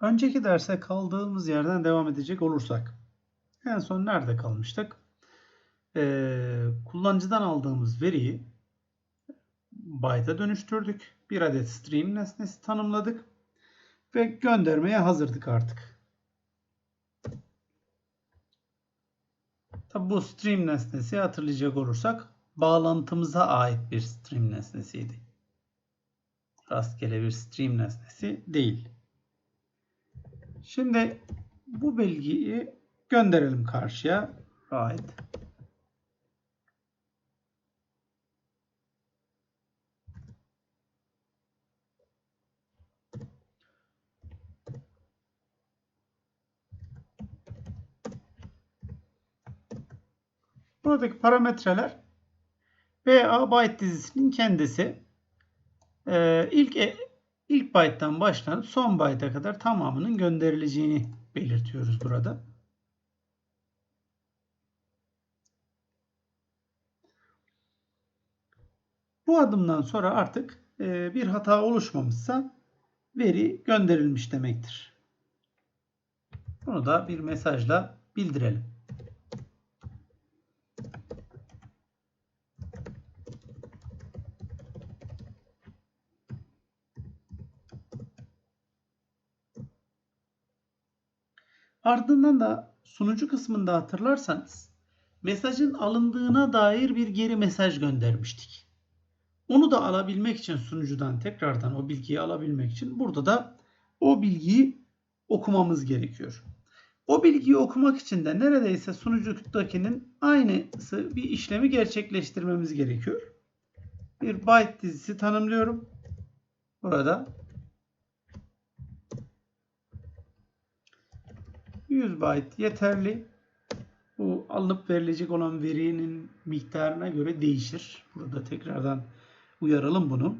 Önceki derse kaldığımız yerden devam edecek olursak. En son nerede kalmıştık? Ee, kullanıcıdan aldığımız veriyi byte'a dönüştürdük. Bir adet stream nesnesi tanımladık. Ve göndermeye hazırdık artık. Tabi bu stream nesnesi hatırlayacak olursak bağlantımıza ait bir stream nesnesiydi. Rastgele bir stream nesnesi değil. Şimdi bu bilgiyi gönderelim karşıya. Write. Buradaki parametreler VA byte dizisinin kendisi. Ee, ilk e, ilk byte'dan başlanıp son byte'a kadar tamamının gönderileceğini belirtiyoruz burada. Bu adımdan sonra artık e, bir hata oluşmamışsa veri gönderilmiş demektir. Bunu da bir mesajla bildirelim. Ardından da sunucu kısmında hatırlarsanız mesajın alındığına dair bir geri mesaj göndermiştik. Onu da alabilmek için sunucudan tekrardan o bilgiyi alabilmek için burada da o bilgiyi okumamız gerekiyor. O bilgiyi okumak için de neredeyse sunucudakinin aynısı bir işlemi gerçekleştirmemiz gerekiyor. Bir byte dizisi tanımlıyorum. Burada 100 byte yeterli. Bu alınıp verilecek olan verinin miktarına göre değişir. Burada tekrardan uyaralım bunu.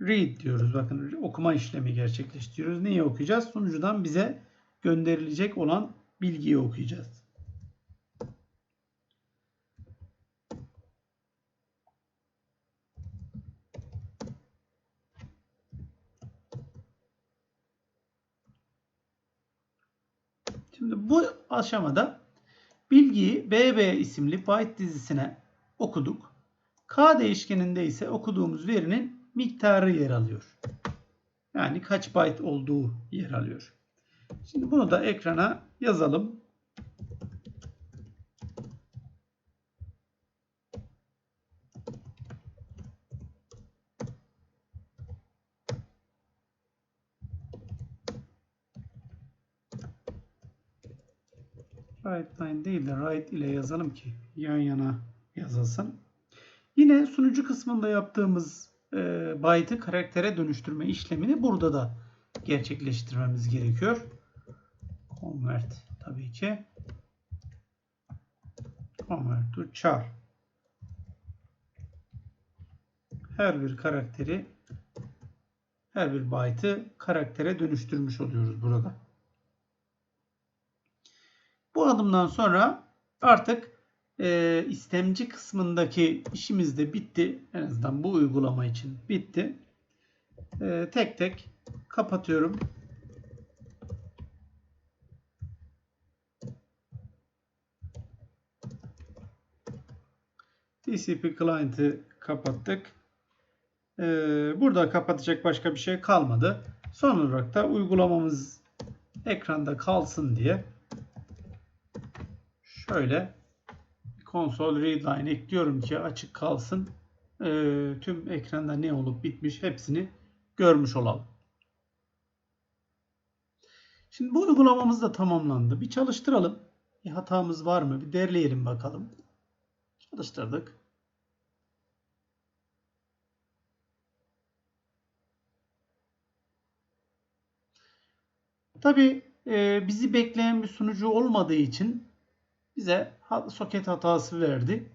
Read diyoruz. Bakın okuma işlemi gerçekleştiriyoruz. Neyi okuyacağız? Sunucudan bize gönderilecek olan bilgiyi okuyacağız. Şimdi bu aşamada bilgiyi BB isimli byte dizisine okuduk. K değişkeninde ise okuduğumuz verinin miktarı yer alıyor. Yani kaç byte olduğu yer alıyor. Şimdi bunu da ekrana yazalım. Write line değil de write ile yazalım ki yan yana yazılsın. Yine sunucu kısmında yaptığımız e, byte'ı karaktere dönüştürme işlemini burada da gerçekleştirmemiz gerekiyor. Convert tabii ki. Convert to char. Her bir karakteri her bir byte'ı karaktere dönüştürmüş oluyoruz burada. Bu adımdan sonra artık e, istemci kısmındaki işimiz de bitti. En azından bu uygulama için bitti. E, tek tek kapatıyorum. TCP client'ı kapattık. E, burada kapatacak başka bir şey kalmadı. Son olarak da uygulamamız ekranda kalsın diye şöyle console readline ekliyorum ki açık kalsın. E, tüm ekranda ne olup bitmiş hepsini görmüş olalım. Şimdi bu uygulamamız da tamamlandı. Bir çalıştıralım. Bir hatamız var mı? Bir derleyelim bakalım. Çalıştırdık. Tabi e, bizi bekleyen bir sunucu olmadığı için bize soket hatası verdi.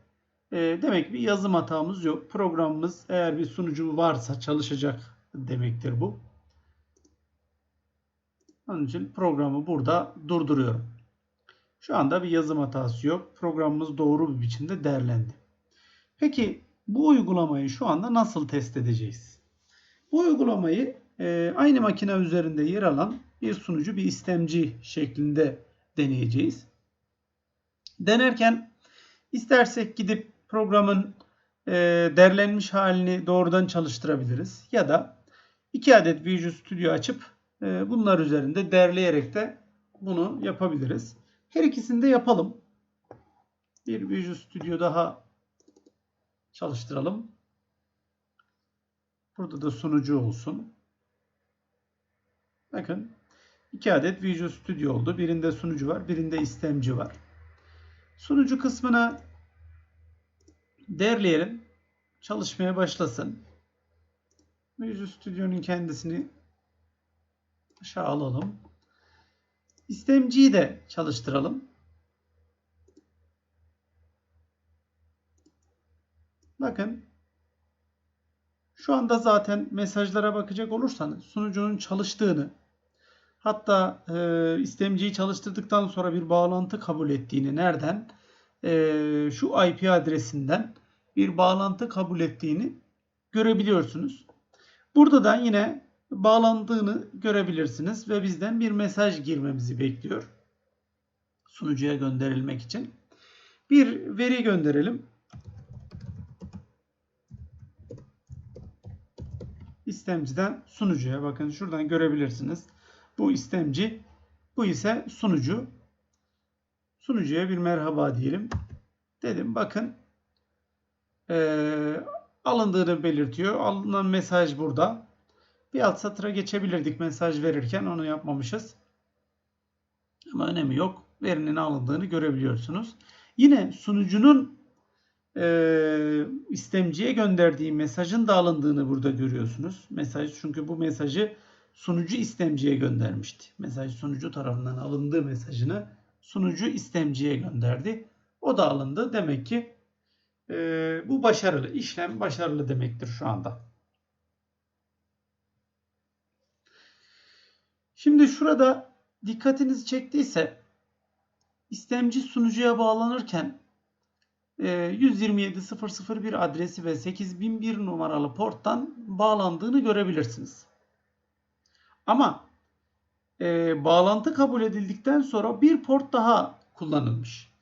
E, demek bir yazım hatamız yok. Programımız eğer bir sunucu varsa çalışacak demektir bu. Onun için programı burada durduruyorum. Şu anda bir yazım hatası yok. Programımız doğru bir biçimde değerlendi. Peki bu uygulamayı şu anda nasıl test edeceğiz? Bu uygulamayı e, aynı makine üzerinde yer alan bir sunucu, bir istemci şeklinde deneyeceğiz. Denerken istersek gidip programın e, derlenmiş halini doğrudan çalıştırabiliriz. Ya da iki adet Visual Studio açıp e, bunlar üzerinde derleyerek de bunu yapabiliriz. Her ikisini de yapalım. Bir Visual Studio daha çalıştıralım. Burada da sunucu olsun. Bakın iki adet Visual Studio oldu. Birinde sunucu var, birinde istemci var. Sunucu kısmına derleyelim. Çalışmaya başlasın. Visual Studio'nun kendisini aşağı alalım. İstemciyi de çalıştıralım. Bakın şu anda zaten mesajlara bakacak olursanız sunucunun çalıştığını hatta e, istemciyi çalıştırdıktan sonra bir bağlantı kabul ettiğini nereden e, şu IP adresinden bir bağlantı kabul ettiğini görebiliyorsunuz. Burada da yine bağlandığını görebilirsiniz ve bizden bir mesaj girmemizi bekliyor. Sunucuya gönderilmek için. Bir veri gönderelim. istemciden sunucuya bakın şuradan görebilirsiniz. Bu istemci, bu ise sunucu. Sunucuya bir merhaba diyelim. Dedim bakın ee, alındığını belirtiyor. Alınan mesaj burada. Bir alt satıra geçebilirdik mesaj verirken onu yapmamışız. Ama önemi yok. Verinin alındığını görebiliyorsunuz. Yine sunucunun e, istemciye gönderdiği mesajın da alındığını burada görüyorsunuz. Mesaj çünkü bu mesajı sunucu istemciye göndermişti. Mesaj sunucu tarafından alındığı mesajını sunucu istemciye gönderdi. O da alındı. Demek ki e, bu başarılı. işlem başarılı demektir şu anda. Şimdi şurada dikkatinizi çektiyse istemci sunucuya bağlanırken 127.001 e, adresi ve 8001 numaralı porttan bağlandığını görebilirsiniz. Ama e, bağlantı kabul edildikten sonra bir port daha kullanılmış.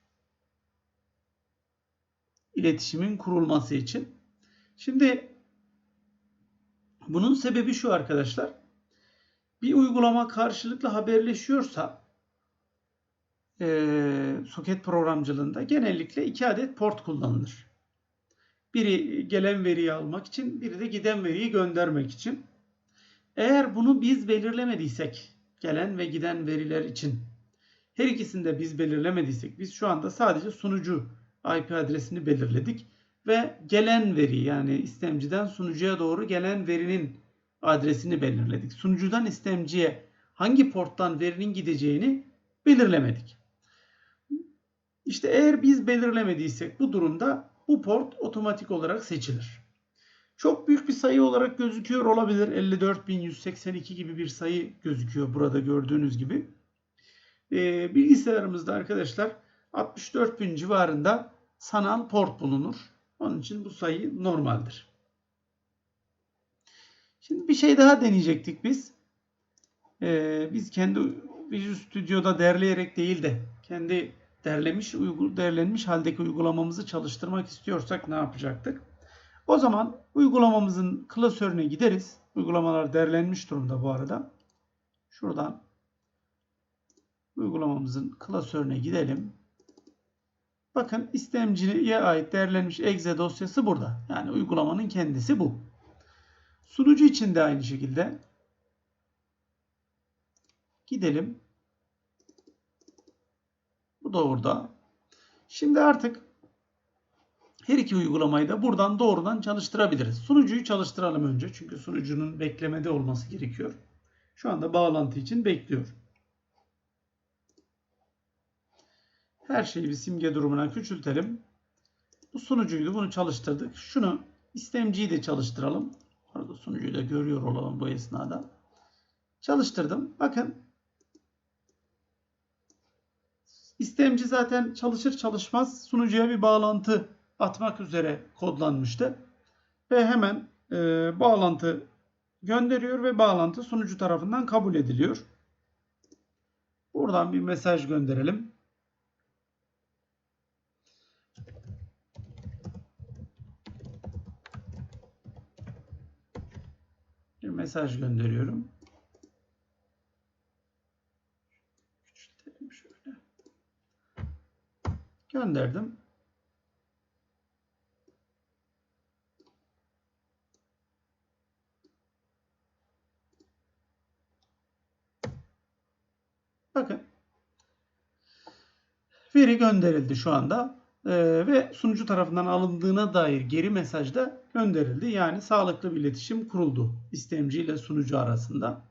İletişimin kurulması için. Şimdi bunun sebebi şu arkadaşlar. Bir uygulama karşılıklı haberleşiyorsa e, soket programcılığında genellikle iki adet port kullanılır. Biri gelen veriyi almak için, biri de giden veriyi göndermek için. Eğer bunu biz belirlemediysek, gelen ve giden veriler için her ikisini de biz belirlemediysek, biz şu anda sadece sunucu IP adresini belirledik ve gelen veri yani istemciden sunucuya doğru gelen verinin adresini belirledik. Sunucudan istemciye hangi porttan verinin gideceğini belirlemedik. İşte eğer biz belirlemediysek bu durumda bu port otomatik olarak seçilir. Çok büyük bir sayı olarak gözüküyor olabilir. 54.182 gibi bir sayı gözüküyor burada gördüğünüz gibi. Ee, bilgisayarımızda arkadaşlar 64.000 civarında sanal port bulunur. Onun için bu sayı normaldir. Şimdi bir şey daha deneyecektik biz. Ee, biz kendi Visual Studio'da derleyerek değil de kendi derlemiş, derlenmiş haldeki uygulamamızı çalıştırmak istiyorsak ne yapacaktık? O zaman uygulamamızın klasörüne gideriz. Uygulamalar derlenmiş durumda bu arada. Şuradan uygulamamızın klasörüne gidelim. Bakın istemciye ait derlenmiş exe dosyası burada. Yani uygulamanın kendisi bu. Sunucu için de aynı şekilde gidelim. Bu da orada. Şimdi artık her iki uygulamayı da buradan doğrudan çalıştırabiliriz. Sunucuyu çalıştıralım önce. Çünkü sunucunun beklemede olması gerekiyor. Şu anda bağlantı için bekliyor. Her şeyi bir simge durumuna küçültelim. Bu sunucuydu. Bunu çalıştırdık. Şunu istemciyi de çalıştıralım. Orada sunucuyu da görüyor olalım bu esnada. Çalıştırdım. Bakın İstemci zaten çalışır çalışmaz sunucuya bir bağlantı atmak üzere kodlanmıştı. Ve hemen e, bağlantı gönderiyor ve bağlantı sunucu tarafından kabul ediliyor. Buradan bir mesaj gönderelim. Bir mesaj gönderiyorum. Gönderdim. Bakın. Veri gönderildi şu anda. Ee, ve sunucu tarafından alındığına dair geri mesaj da gönderildi. Yani sağlıklı bir iletişim kuruldu istemci ile sunucu arasında.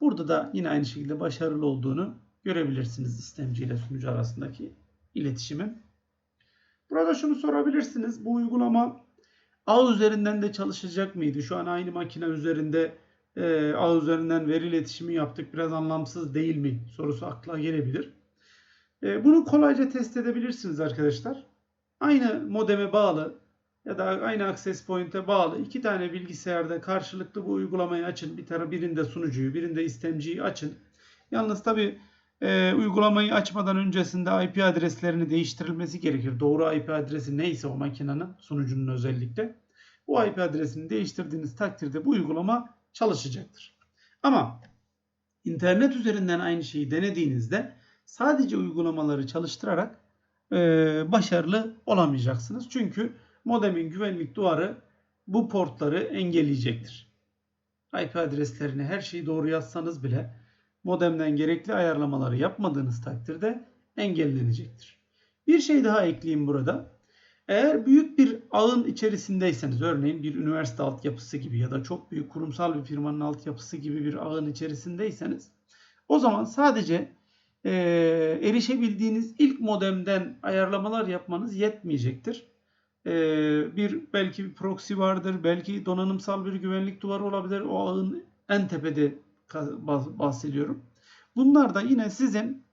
Burada da yine aynı şekilde başarılı olduğunu görebilirsiniz istemci ile sunucu arasındaki iletişimin. Burada şunu sorabilirsiniz. Bu uygulama ağ üzerinden de çalışacak mıydı? Şu an aynı makine üzerinde e, ağ üzerinden veri iletişimi yaptık. Biraz anlamsız değil mi? Sorusu akla gelebilir. E, bunu kolayca test edebilirsiniz arkadaşlar. Aynı modeme bağlı ya da aynı access point'e bağlı iki tane bilgisayarda karşılıklı bu uygulamayı açın. Bir tara birinde sunucuyu, birinde istemciyi açın. Yalnız tabi e, uygulamayı açmadan öncesinde IP adreslerini değiştirilmesi gerekir. Doğru IP adresi neyse o makinenin, sunucunun özellikle. Bu IP adresini değiştirdiğiniz takdirde bu uygulama çalışacaktır. Ama internet üzerinden aynı şeyi denediğinizde sadece uygulamaları çalıştırarak e, başarılı olamayacaksınız. Çünkü modemin güvenlik duvarı bu portları engelleyecektir. IP adreslerini her şeyi doğru yazsanız bile modemden gerekli ayarlamaları yapmadığınız takdirde engellenecektir. Bir şey daha ekleyeyim burada. Eğer büyük bir ağın içerisindeyseniz, örneğin bir üniversite altyapısı gibi ya da çok büyük kurumsal bir firmanın altyapısı gibi bir ağın içerisindeyseniz, o zaman sadece e, erişebildiğiniz ilk modemden ayarlamalar yapmanız yetmeyecektir. E, bir belki bir proxy vardır, belki donanımsal bir güvenlik duvarı olabilir. O ağın en tepede bahsediyorum. Bunlar da yine sizin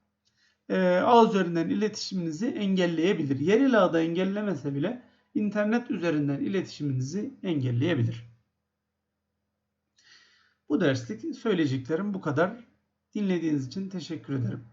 e, ağ üzerinden iletişiminizi engelleyebilir. Yerel ağda engellemese bile internet üzerinden iletişiminizi engelleyebilir. Bu derslik söyleyeceklerim bu kadar. Dinlediğiniz için teşekkür ederim.